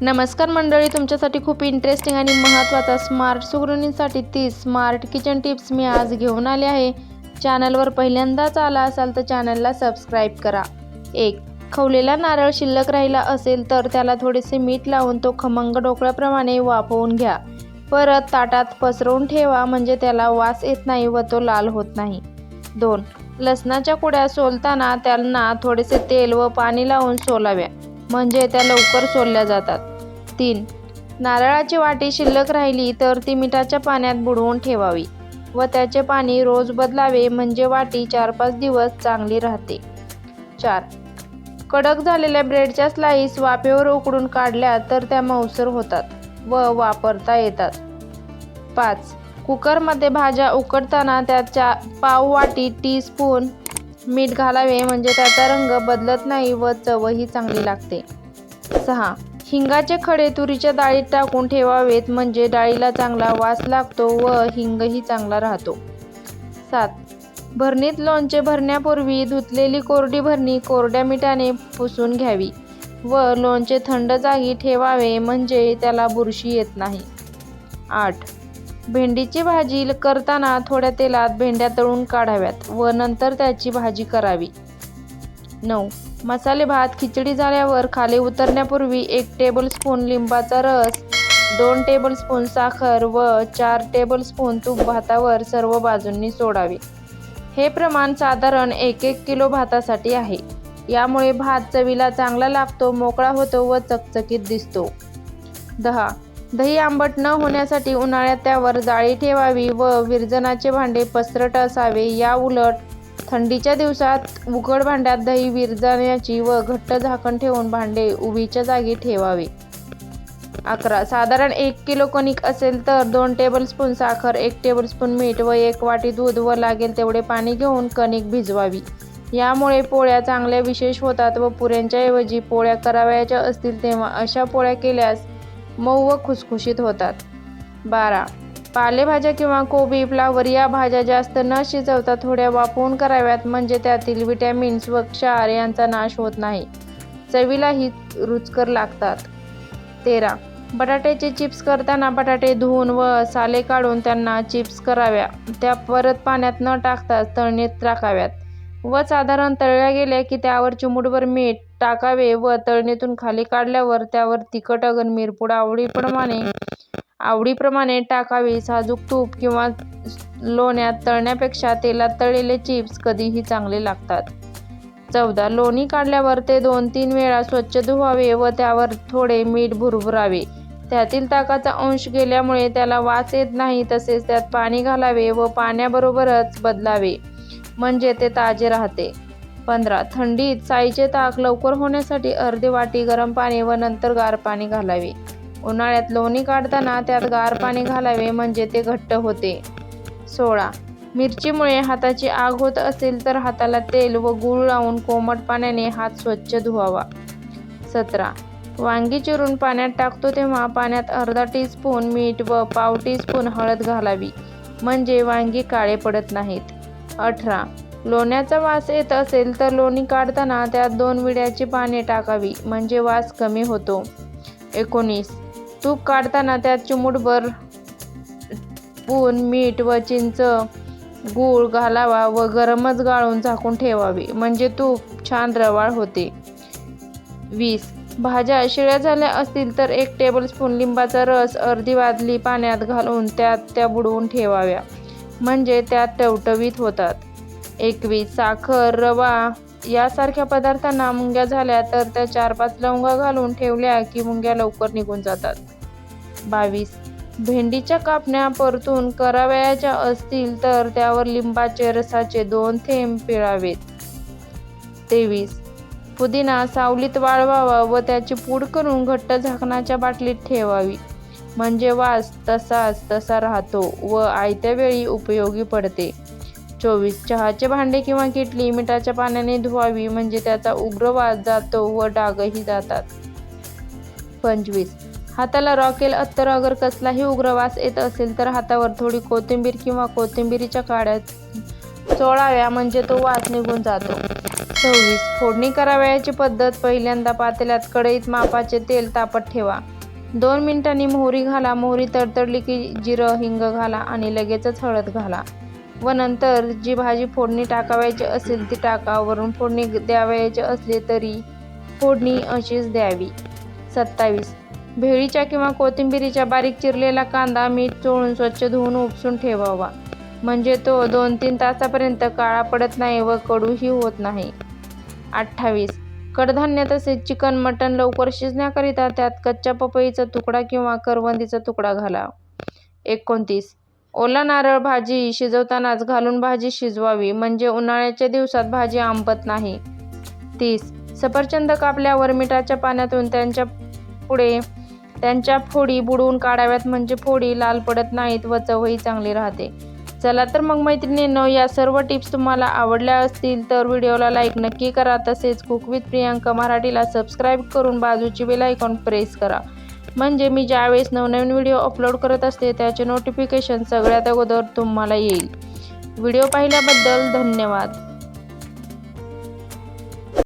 नमस्कार मंडळी तुमच्यासाठी खूप इंटरेस्टिंग आणि महत्त्वाचा स्मार्ट सुगृहिणींसाठी ती स्मार्ट किचन टिप्स मी आज घेऊन आले आहे. चॅनलवर पहिल्यांदाच आला असाल तर चॅनलला सबस्क्राईब करा. एक खवलेला नारळ शिल्लक राहिला असेल तर त्याला थोडेसे मीठ लावून तो खमंग ढोकळ्याप्रमाणे वाफवून घ्या. परत ताटात पसरवून ठेवा म्हणजे त्याला वास येत नाही व तो लाल होत नाही. दोन लसणाच्या कुड्या सोलताना त्यांना थोडेसे तेल व पाणी लावून सोलाव्या म्हणजे त्या लवकर सोलल्या जातात. तीन नारळाची वाटी शिल्लक राहिली तर ती मिठाच्या पाण्यात बुडवून ठेवावी व त्याचे पाणी रोज बदलावे म्हणजे वाटी चार पाच दिवस चांगली राहते. चार. कडक झालेल्या ब्रेडच्या स्लाईस वाफेवर उकडून काढल्या तर त्या मऊसर होतात व वापरता येतात. पाच. कुकरमध्ये भाज्या उकडताना त्याच्या पाव वाटी टी स्पून मीठ घालावे म्हणजे त्याचा रंग बदलत नाही व चवही चांगली लागते. सहा. हिंगाचे खडे तुरीच्या डाळीत टाकून ठेवावेत म्हणजे डाळीला चांगला वास लागतो व हिंगही चांगला राहतो. सात. भरणीत लोणचे भरण्यापूर्वी धुतलेली कोरडी भरणी कोरड्या मिठाने पुसून घ्यावी व लोणचे थंड जागी ठेवावे म्हणजे त्याला बुरशी येत नाही. आठ. भेंडीची भाजी करताना थोड्या तेलात भेंड्या तळून काढाव्यात व नंतर त्याची भाजी करावी. नऊ. मसाले भात खिचडी झाल्यावर खाली उतरण्यापूर्वी एक टेबलस्पून लिंबाचा रस दोन टेबलस्पून साखर व चार टेबलस्पून तूप भातावर सर्व बाजूंनी सोडावे. हे प्रमाण साधारण एक एक किलो भातासाठी आहे. यामुळे भात चवीला चांगला लागतो मोकळा होतो व चकचकीत दिसतो. दहा. दही आंबट न होण्यासाठी उन्हाळ्यात त्यावर जाळी ठेवावी व विरजनाचे भांडे पसरट असावे. या उलट थंडीच्या दिवसात उघड भांड्यात दही विरजण्याची व घट्ट झाकण ठेवून भांडे उभीच्या जागी ठेवावे. अकरा. साधारण एक किलो कणिक असेल तर दोन टेबलस्पून साखर एक टेबलस्पून मीठ व एक वाटी दूध व लागेल तेवढे पाणी घेऊन कणिक भिजवावी. यामुळे पोळ्या चांगल्या विशेष होतात व पुऱ्यांच्या ऐवजी पोळ्या करावयाच्या असतील तेव्हा अशा पोळ्या केल्यास मऊ व खुसखुशीत होतात. बारा. पालेभाज्या किंवा कोबी फ्लावर या भाज्या जास्त न शिजवता थोड्या वाफवून कराव्यात. म्हणजे त्यातील विटॅमिन्स व क्षार यांचा नाश होत नाही. चवीलाही रुचकर लागतात. तेरा. बटाट्याचे चिप्स करताना बटाटे धुवून व साले काढून त्यांना चिप्स कराव्या. त्या परत पाण्यात न टाकता तळणीत टाकाव्यात व साधारण तळल्या गेल्या की त्यावर चिमूटभर मीठ टाकावे व तळणीतून खाली काढल्यावर त्यावर तिखट अगन मिरपूड आवडीप्रमाणे आवडीप्रमाणे टाकावे. साजूक तूप किंवा लोण्यात तळण्यापेक्षा तेलात तळलेले चिप्स कधीही चांगले लागतात. चौदा लोणी काढल्यावर ते दोन तीन वेळा स्वच्छ धुवावे व त्यावर थोडे मीठ भुरभुरावे. त्यातील ताकाचा अंश गेल्यामुळे त्याला वास येत नाही तसेच त्यात पाणी घालावे व पाण्याबरोबरच बदलावे. म्हणजे ते ताजे राहते. पंधरा थंडीत साईचे ताक लवकर होण्यासाठी अर्धी वाटी गरम पाणी व नंतर गार पाणी घालावे. उन्हाळ्यात लोणी काढताना त्यात गार पाणी घालावे म्हणजे ते घट्ट होते. सोळा मिरचीमुळे हाताची आग होत असेल तर हाताला तेल व गूळ लावून कोमट पाण्याने हात स्वच्छ धुवावा. सतरा वांगी चिरून पाण्यात टाकतो तेव्हा पाण्यात अर्धा टीस्पून मीठ व पाव टीस्पून हळद घालावी. म्हणजे वांगी काळे पडत नाहीत. अठरा. लोण्याचा वास येत असेल तर लोणी काढताना त्यात दोन विड्याची पाने टाकावी म्हणजे वास कमी होतो. एकोणीस. तूप काढताना त्यात चिमूटभर पून मीठ व चिंच गूळ घालावा व गरमच गाळून झाकून ठेवावे म्हणजे तूप छान रवाळ होते. वीस. भाज्या शिळ्या झाल्या असतील तर एक टेबलस्पून लिंबाचा रस अर्धी वाजली पाण्यात घालून त्यात त्या बुडवून ठेवाव्या. म्हणजे त्या टवटवीत होतात. एकवीस साखर रवा यासारख्या पदार्थांना मुंग्या झाल्या तर त्या चार पाच लवंगा घालून ठेवल्या की मुंग्या लवकर निघून जातात. बावीस भेंडीच्या कापण्या परतून करावयाच्या असतील तर त्यावर लिंबाचे रसाचे दोन थेंब पिळावेत. तेवीस पुदिना सावलीत वाळवावा व त्याची पूड करून घट्ट झाकणाच्या बाटलीत ठेवावी म्हणजे वास तसाच तसा राहतो व आयत्या वेळी उपयोगी पडते. चोवीस चहाचे भांडे किंवा किटली मिठाच्या पाण्याने धुवावी म्हणजे त्याचा उग्र वास जातो व डागही जातात. पंचवीस हाताला रॉकेल अत्तर अगर कसलाही उग्र वास येत असेल तर हातावर थोडी कोथिंबीर किंवा कोथिंबीरीच्या काड्यात चोळाव्या म्हणजे तो वास निघून जातो. सव्वीस फोडणी करावयाची पद्धत पहिल्यांदा पातेल्यात कढईत मापाचे तेल तापत ठेवा. दोन मिनिटांनी मोहरी घाला. मोहरी तडतडली की जिरं हिंग घाला आणि लगेचच हळद घाला. व नंतर जी भाजी फोडणी टाकावयाची असेल ती टाका. वरून फोडणी द्यावयाची असली तरी फोडणी अशीच द्यावी. सत्तावीस. भेळीच्या किंवा कोथिंबिरीच्या बारीक चिरलेला कांदा मीठ चोळून स्वच्छ धुवून उपसून ठेवावा. म्हणजे तो दोन तीन तासापर्यंत काळा पडत नाही व कडूही होत नाही. अठ्ठावीस. कडधान्य तसेच चिकन मटण लवकर शिजण्याकरिता त्यात कच्च्या पपईचा तुकडा किंवा करवंदीचा तुकडा घाला. एकोणतीस. ओला नारळ भाजी शिजवतानाच घालून भाजी शिजवावी म्हणजे उन्हाळ्याच्या दिवसात भाजी आंबत नाही. तीस. सफरचंद कापल्यावर मिठाच्या पाण्यातून त्यांच्या पुढे त्यांच्या फोडी बुडवून काढाव्यात म्हणजे फोडी लाल पडत नाहीत व चवही चांगली राहते. चला तर मग मैत्रिणींनो या सर्व टिप्स तुम्हाला आवडल्या असतील तर व्हिडिओला लाईक नक्की करा. तसेच कुक विथ प्रियांका मराठीला सबस्क्राईब करून बाजूची बेल आयकॉन प्रेस करा. म्हणजे मी ज्यावेळेस नवनवीन व्हिडिओ अपलोड करत असते त्याचे नोटिफिकेशन सगळ्यात अगोदर तुम्हाला येईल. व्हिडिओ पाहिल्याबद्दल धन्यवाद.